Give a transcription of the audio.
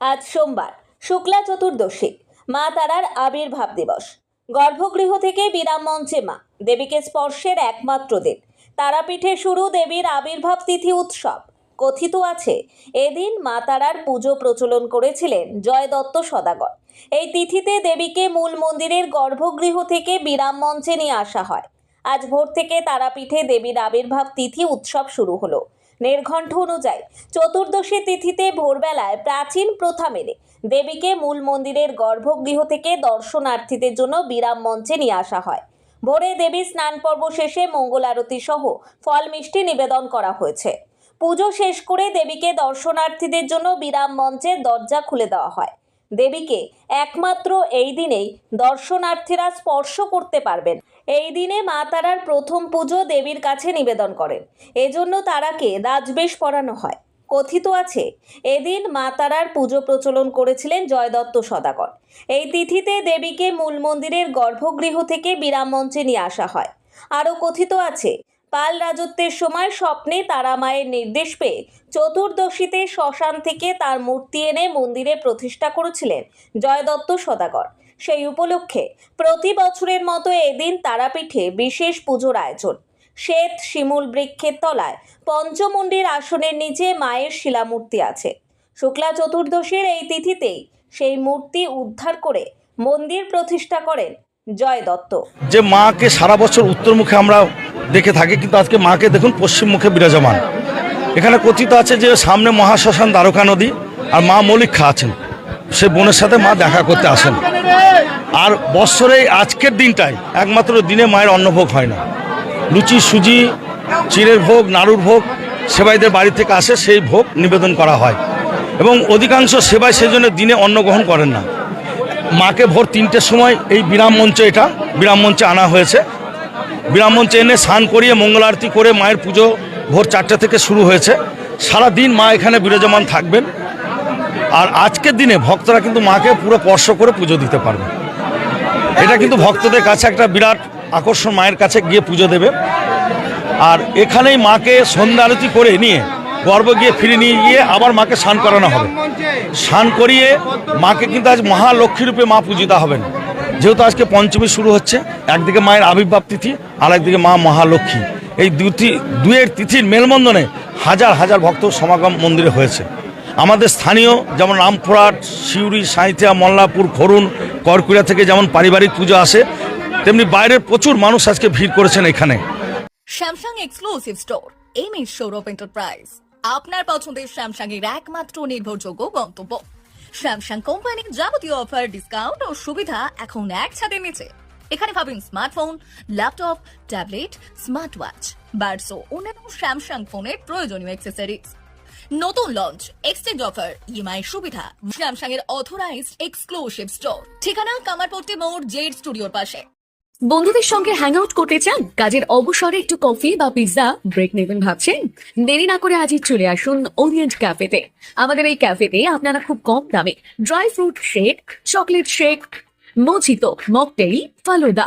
আজ সোমবার, শুক্লা চতুর্দশী, মা তারার আবির্ভাব দিবস। গর্ভগৃহ থেকে বিরাম মঞ্চে মা, দেবীকে স্পর্শের একমাত্র দিন। তারাপীঠে শুরু দেবীর আবির্ভাব তিথি উৎসব। কথিত আছে, এদিন মা তারার পুজো প্রচলন করেছিলেন জয় দত্ত সদাগর। এই তিথিতে দেবীকে মূল মন্দিরের গর্ভগৃহ থেকে বিরাম মঞ্চে নিয়ে আসা হয়। আজ ভোর থেকে তারাপীঠে দেবীর আবির্ভাব তিথি উৎসব শুরু হলো। নির্ঘণ্ট অনুযায়ী চতুর্দশী তিথিতে ভোরবেলায় প্রাচীন প্রথা মেনে দেবীকে মূল মন্দিরের গর্ভগৃহ থেকে দর্শনার্থীদের জন্য বিরাম মঞ্চে নিয়ে আসা হয়। ভোরে দেবী স্নান পর্ব শেষে মঙ্গল আরতি সহ ফল মিষ্টি নিবেদন করা হয়েছে। পুজো শেষ করে দেবীকে দর্শনার্থীদের জন্য বিরাম মঞ্চের দরজা খুলে দেওয়া হয়। দেবীকে একমাত্র এই দিনেই দর্শনার্থীরা স্পর্শ করতে পারবেন। এই দিনে মা তারার প্রথম পুজো দেবীর কাছে নিবেদন করেন। এজন্য তারাকে রাজবেশ পরানো হয়। কথিত আছে, এদিন মা তারার পুজো প্রচলন করেছিলেন জয়দত্ত সদাগর। এই তিথিতে দেবীকে মূল মন্দিরের গর্ভগৃহ থেকে বিরাম মঞ্চে নিয়ে আসা হয়। আরও কথিত আছে, পাল রাজত্বের সময় স্বপ্নে তারা মায়ের নির্দেশ পেয়ে চতুর্দশীতে শ্মশান থেকে তার মূর্তি এনে মন্দিরে প্রতিষ্ঠা করেছিলেন জয়দত্ত সদাগর। সেই উপলক্ষে প্রতি বছরের মতো এদিন তারাপীঠে বিশেষ পুজোর আয়োজন। শ্বেত শিমুল বৃক্ষের তলায় পঞ্চমুণ্ডির আসনের নিচে মায়ের শিলামূর্তি আছে। শুক্লা চতুর্দশীর এই তিথিতেই সেই মূর্তি উদ্ধার করে মন্দির প্রতিষ্ঠা করেন জয় দত্ত। যে মাকে সারা বছর উত্তরমুখে আমরা দেখে থাকি, কিন্তু আজকে মাকে দেখুন পশ্চিম মুখে বিরাজমান। এখানে কথিত আছে যে সামনে মহাশ্মশান দ্বারকা নদী আর মা মলিক্ষা আছেন। সে বোনের সাথে মা দেখা করতে আসেন। আর বৎসরে আজকের দিনটাই একমাত্র দিনে মায়ের অন্নভোগ হয় না। লুচি, সুজি, চিড়ের ভোগ, নাড়ুর ভোগ সেবাইদের বাড়ি থেকে আসে, সেই ভোগ নিবেদন করা হয়। এবং অধিকাংশ সেবাই সেজন্য দিনে অন্ন গ্রহণ করেন না। মাকে ভোর তিনটের সময় এই বিরাম মঞ্চে এটা, বিরাম মঞ্চে আনা হয়েছে। বিরাম মঞ্চে এনে স্নান করিয়ে মঙ্গল আরতি করে মায়ের পুজো ভোর চারটে থেকে শুরু হয়েছে। সারা দিন মা এখানে বিরাজমান থাকবেন। আর আজকের দিনে ভক্তরা কিন্তু মাকে পুরো স্পর্শ করে পুজো দিতে পারবে। এটা কিন্তু ভক্তদের কাছে একটা বিরাট আকর্ষণ, মায়ের কাছে গিয়ে পুজো দেবে। আর এখানেই মাকে সন্ধ্যা আরতি করে নিয়ে গর্ব গিয়ে ফিরে নিয়ে গিয়ে আবার মাকে স্নান করানো হবে। স্নান করিয়ে মাকে কিন্তু আজ মহালক্ষ্মী রূপে মা পূজিতা হবেন। যেহেতু আজকে পঞ্চমী শুরু হচ্ছে, একদিকে মায়ের আবির্ভাব তিথি আর একদিকে মা মহালক্ষ্মী। এই দুটি, দুয়ের তিথির মেলবন্ধনে হাজার হাজার ভক্ত সমাগম মন্দিরে হয়েছে। আমাদের স্থানীয় যেমন রামপুরহাট, সিউড়ি, সাঁইথিয়া, মল্লাপুর, খরুন করকুড়া থেকে যেমন পারিবারিক পুজো আসে, তেমনি বাইরের প্রচুর মানুষ আজকে ভিড় করেছেন এখানে। Samsung exclusive store M S Sourav enterprise আপনার পছন্দের স্যামসাং এর একমাত্র নির্ভরযোগ্য গন্তব্য। স্যামসাং কোম্পানির যাবতীয় অফার ডিসকাউন্ট ও সুবিধা এখন এক ছাদের নিচে। এখানে পাবেন smartphone laptop tablet smart watch buds ও অন্যান্য স্যামসাং ফোনের প্রয়োজনীয় অ্যাক্সেসরিজ নতুন লঞ্চ এক্সচেঞ্জ অফার ইএমআই সুবিধা। স্যামসাং এর অথরাইজড এক্সক্লুসিভ স্টোর ঠিকানা কামারপট্টি মোড় জেড স্টুডিওর পাশে। বন্ধুদের সঙ্গে হ্যাং আউট করতে চান? কাজের অবসরে একটু কফি বা পিৎজা ব্রেক নেবেন ভাবছেন? দেরি না করে আজই চলে আসুন ওরিয়েন্ট ক্যাফেতে আমাদের এই ক্যাফেতে আপনারা খুব কম দামে dry fruit shake chocolate shake mojito mocktail falooda